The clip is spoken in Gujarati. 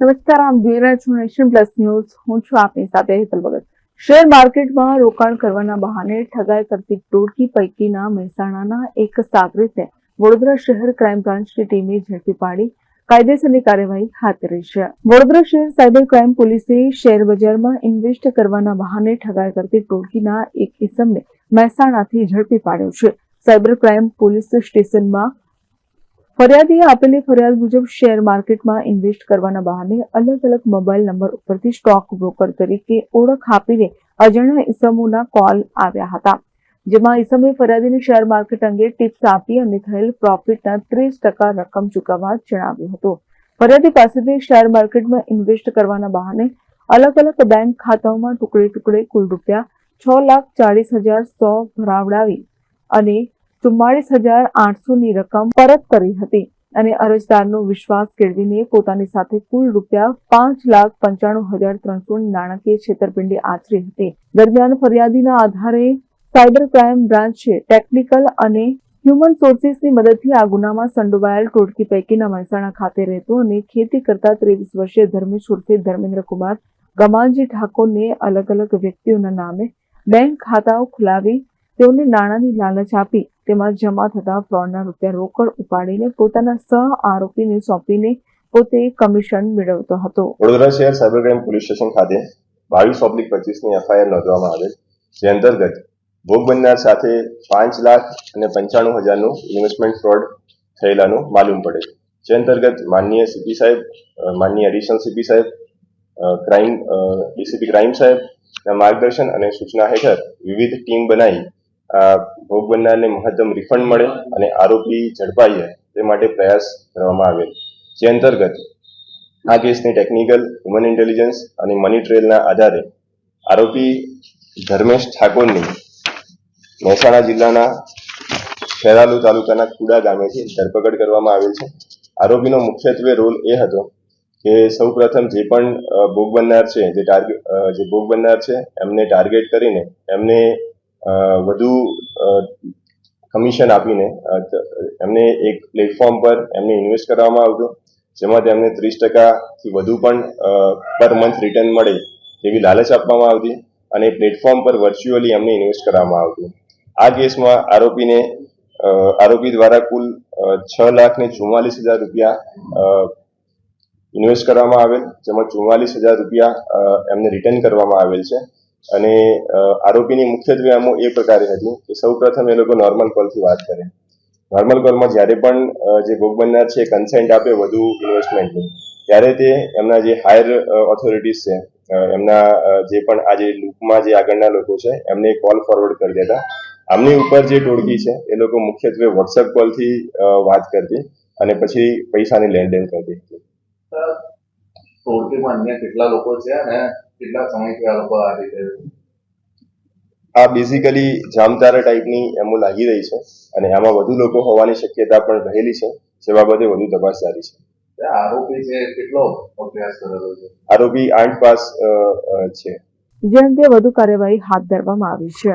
નમસ્કાર આપ નેશન પ્લસ ન્યૂઝ. હું છું આપની સાથે હેતલ ભગત. શેર માર્કેટમાં રોકાણ કરવાના બહાને ઠગાઈ કરતી ટોળકી પૈકીના મહેસાણાના એક સાગરીતને વડોદરા શહેર ક્રાઇમ બ્રાન્ચની ટીમે ઝડપી પાડી. કાયદેસરની કાર્યવાહી હાથ ધરી છે. વડોદરા શહેર સાયબર ક્રાઇમ પોલીસે શેર બજારમાં ઇન્વેસ્ટ કરવાના બહાને ઠગાઈ કરતી ટોળકીના એક ઇસમને મહેસાણાથી ઝડપી પાડ્યો છે. સાયબર ક્રાઇમ પોલીસ સ્ટેશનમાં ફરિયાદીએ આપેલી ફરિયાદ મુજબ શેર માર્કેટમાં ઇન્વેસ્ટ કરવાના બહાને અલગ અલગ મોબાઈલ નંબર ઉપરથી સ્ટોક બ્રોકર તરીકે ઓળખ આપીને અજાણ્યા ઇસમોના કોલ આવ્યા હતા. જેમાં ઇસમે ફરિયાદીને શેર માર્કેટ અંગે ટિપ્સ આપી અને થયેલ પ્રોફિટના ત્રીસ ટકા રકમ ચૂકવવા જણાવ્યું હતું. ફરિયાદી પાસેથી શેર માર્કેટમાં ઇન્વેસ્ટ કરવાના બહાને અલગ અલગ બેંક ખાતાઓમાં ટુકડે ટુકડે કુલ રૂપિયા છ લાખ ચાલીસ હજાર સો ભરાવડાવી અને ચુમ્માળીસ હજાર આઠસોની રકમ પરત કરી હતી અને અરજદારનો વિશ્વાસ કેળવીને પોતાની સાથે કુલ રૂપિયા પાંચ લાખ પંચાણું હજાર ત્રણસોની નાણાકીય છેતરપિંડી આચરી હતી. દરમિયાન ફરિયાદીના આધારે સાયબર ક્રાઇમ બ્રાન્ચે ટેકનિકલ અને હ્યુમન સોર્સિસની મદદથી આ ગુનામાં સંડોવાયેલ ટોળકી પૈકીના મહેસાણા ખાતે રહેતો અને ખેતી કરતા ત્રેવીસ વર્ષીય ધર્મેશ ઉર્ફે ધર્મેન્દ્ર કુમાર ગમાનજી ઠાકોરને અલગ અલગ વ્યક્તિઓના નામે બેંક ખાતાઓ ખોલાવી તેઓને નાણાંની લાલચ આપી તેમાં જમા થતા ફ્રોડના રૂપિયા રોકડ ઉપાડીને પોતાના સહ આરોપીને સોંપીને પોતે કમિશન મેળવતો હતો. વડોદરા શહેર સાયબર ક્રાઇમ પોલીસ સ્ટેશન ખાતે બાવીસ ઓબ્લિક પચીસની એફઆઈઆર નોંધવામાં આવેલ જે અંતર્ગત ભોગ બનનાર સાથે પાંચ લાખ અને પંચાણું હજારનું ઇન્વેસ્ટમેન્ટ ફ્રોડ થયેલાનું માલુમ પડે જે અંતર્ગત માનનીય સીપી સાહેબ માનનીય એડિશનલ સીપી સાહેબ ક્રાઇમ ડીસીપી ક્રાઇમ સાહેબ માર્ગદર્શન અને સૂચના હેઠળ વિવિધ ટીમ બનાવી ભોગ બનનારને મહત્તમ રિફંડ મળે અને આરોપી ઝડપાઈ જાય તે માટે પ્રયાસ કરવામાં આવેલ જે અંતર્ગત આ કેસની ટેકનિકલ હ્યુમન ઇન્ટેલિજન્સ અને મની ટ્રેલના આધારે આરોપી ધર્મેશ ઠાકોરની મહેસાણા જિલ્લાના ખેરાલુ તાલુકાના કુડા ગામેથી ધરપકડ કરવામાં આવેલ છે. આરોપીનો મુખ્યત્વે રોલ એ હતો કે સૌ પ્રથમ જે પણ ભોગ બનનાર છે, જે ટાર્ગેટ જે ભોગ બનનાર છે, એમને ટાર્ગેટ કરીને એમને વધુ કમિશન આપીને એમને એક પ્લેટફોર્મ પર એમને ઇન્વેસ્ટ કરવામાં આવતું, જેમાં તેમને ત્રીસ ટકાથી વધુ પણ પર મંથ રિટર્ન મળે તેવી લાલચ આપવામાં આવતી અને પ્લેટફોર્મ પર વર્ચ્યુઅલી એમને ઇન્વેસ્ટ કરવામાં આવતું. આ કેસમાં આરોપીને આરોપી દ્વારા કુલ છ લાખ ને ચુમ્માલીસ હજાર રૂપિયા ઇન્વેસ્ટ કરવામાં આવેલ, જેમાં ચુમ્માલીસ હજાર રૂપિયા એમને રિટર્ન કરવામાં આવેલ છે. અને આરોપીની મુખ્યત્વે અમો એ પ્રકારે હતી કે સૌ પ્રથમ એ લોકો નોર્મલ કોલથી વાત કરે. નોર્મલ કોલમાં જ્યારે પણ જે ભોગ બનનાર છે કન્સેન્ટ આપે વધુ ઇન્વેસ્ટમેન્ટની ત્યારે તે એમના જે હાયર ઓથોરિટીઝ છે એમના જે પણ આ જે લૂપમાં જે આગળના લોકો છે, એમને કોલ ફોરવર્ડ કરી દેતા. આમની ઉપર જે ટોળકી છે, એ લોકો મુખ્યત્વે વોટ્સએપ કોલથી વાત કરતી અને પછી પૈસાની લેણદેણ કરતી. હતી ટોળકીમાં અન્ય કેટલા લોકો છે અને કેટલા સમયથી આ લોકો આ રીતે આ બેઝિકલી જામતારા ટાઈપની એમો લાગી રહી છે અને આમાં વધુ લોકો હોવાની શક્યતા પણ રહેલી છે જે બાબતે વધુ તપાસ જારી છે. આરોપી છે કેટલો અભ્યાસ કરેલો છે? આરોપી આઠ પાસ છે. જેમ કે વધુ કાર્યવાહી હાથ ધરવામાં આવી છે.